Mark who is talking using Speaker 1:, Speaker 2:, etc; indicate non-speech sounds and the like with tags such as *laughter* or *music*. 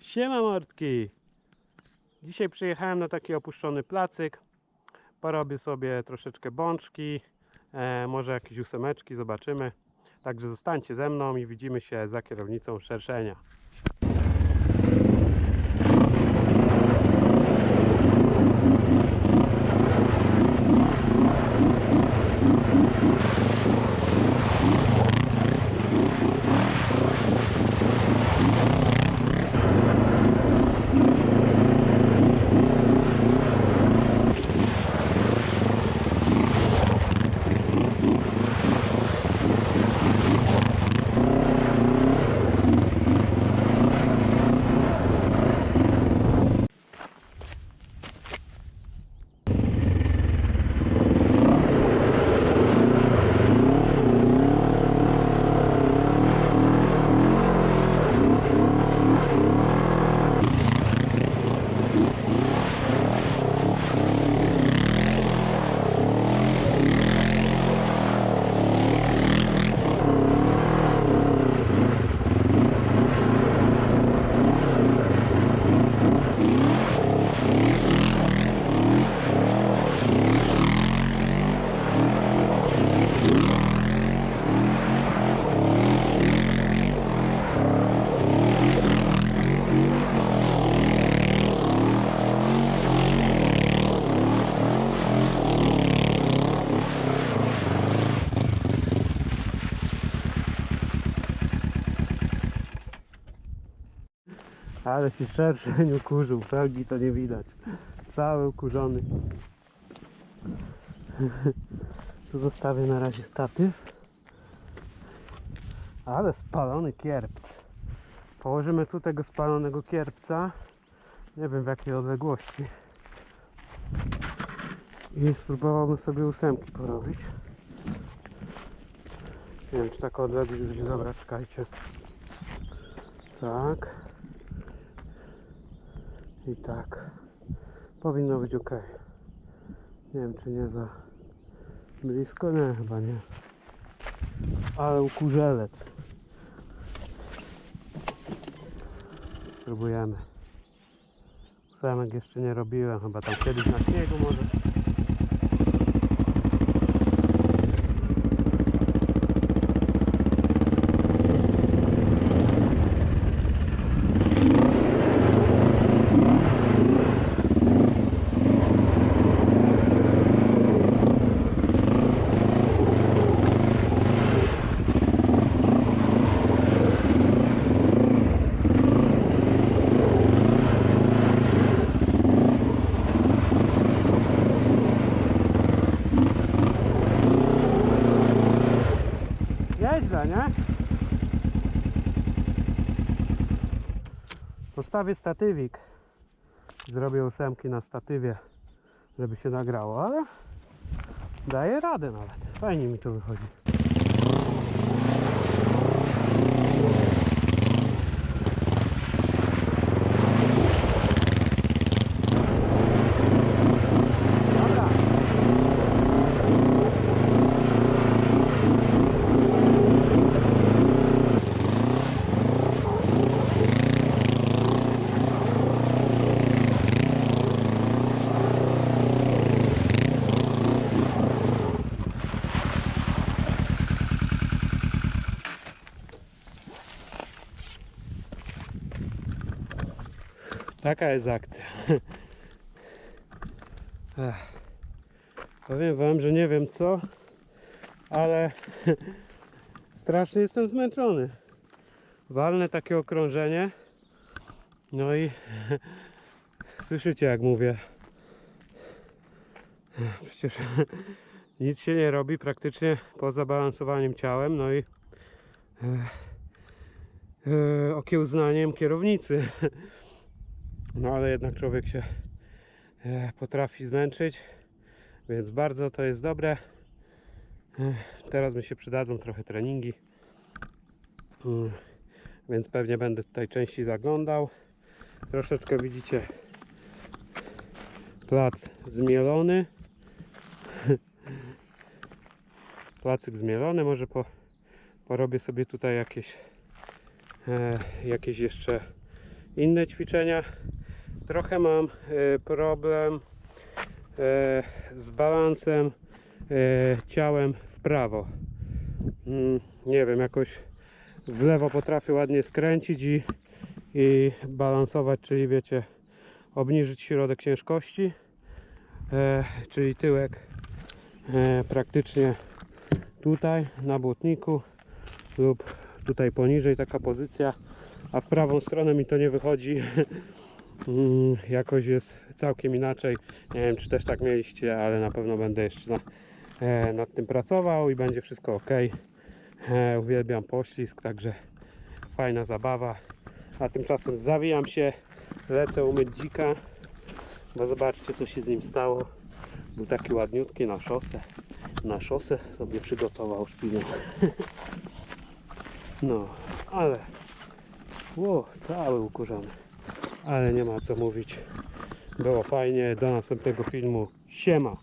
Speaker 1: Siema mordki! Dzisiaj przyjechałem na taki opuszczony placyk. Porobię sobie troszeczkę bączki, e, może jakieś ósemeczki, zobaczymy. Także zostańcie ze mną i widzimy się za kierownicą szerszenia. Thank you. Ale się szerszeń *laughs* ukurzył, felgi to nie widać. Cały ukurzony. *laughs* Tu zostawię na razie statyw. Ale spalony kierpc. Położymy tu tego spalonego kierpca. Nie wiem w jakiej odległości. I spróbowałbym sobie ósemki porobić. Nie wiem czy taka odległość będzie dobra, czekajcie. Tak. I tak. Powinno być ok. Nie wiem czy nie za blisko. Nie, chyba nie. Ale ukurzelec. Spróbujemy. Ósemek jeszcze nie robiłem. Chyba tam kiedyś na śniegu może. Nieźle, nie? Postawię statywik. Zrobię ósemki na statywie, żeby się nagrało, ale daję radę nawet. Fajnie mi to wychodzi. Dobra. Taka jest akcja. *laughs* Powiem wam, że nie wiem co, ale *laughs* strasznie jestem zmęczony. Walne takie okrążenie. No i *laughs* słyszycie jak mówię. Przecież nic się nie robi praktycznie poza balansowaniem ciałem, no i e, e, okiełznaniem kierownicy. No ale jednak człowiek się e, potrafi zmęczyć, więc bardzo to jest dobre. E, Teraz mi się przydadzą trochę treningi, Mm, więc pewnie będę tutaj częściej zaglądał. Troszeczkę widzicie, plac zmielony. *laughs* Placyk zmielony, może po, porobię sobie tutaj jakieś e, jakieś jeszcze inne ćwiczenia. Trochę mam e, problem e, z balansem e, ciałem w prawo. Mm, nie wiem, jakoś w lewo potrafię ładnie skręcić i, i balansować, czyli wiecie, obniżyć środek ciężkości, czyli tyłek praktycznie tutaj na błotniku lub tutaj poniżej taka pozycja, a w prawą stronę mi to nie wychodzi. *laughs* Mm, Jakoś jest całkiem inaczej. Nie wiem, czy też tak mieliście, ale na pewno będę jeszcze na, e, nad tym pracował i będzie wszystko ok. E, uwielbiam poślizg, także fajna zabawa. A tymczasem zawijam się, lecę umyć dzika, bo zobaczcie co się z nim stało. Był taki ładniutki na szosę. Na szosę sobie przygotował szpinę. *laughs* No, ale Ło, cały ukurzony. Ale nie ma co mówić. Było fajnie. Do następnego filmu. Siema.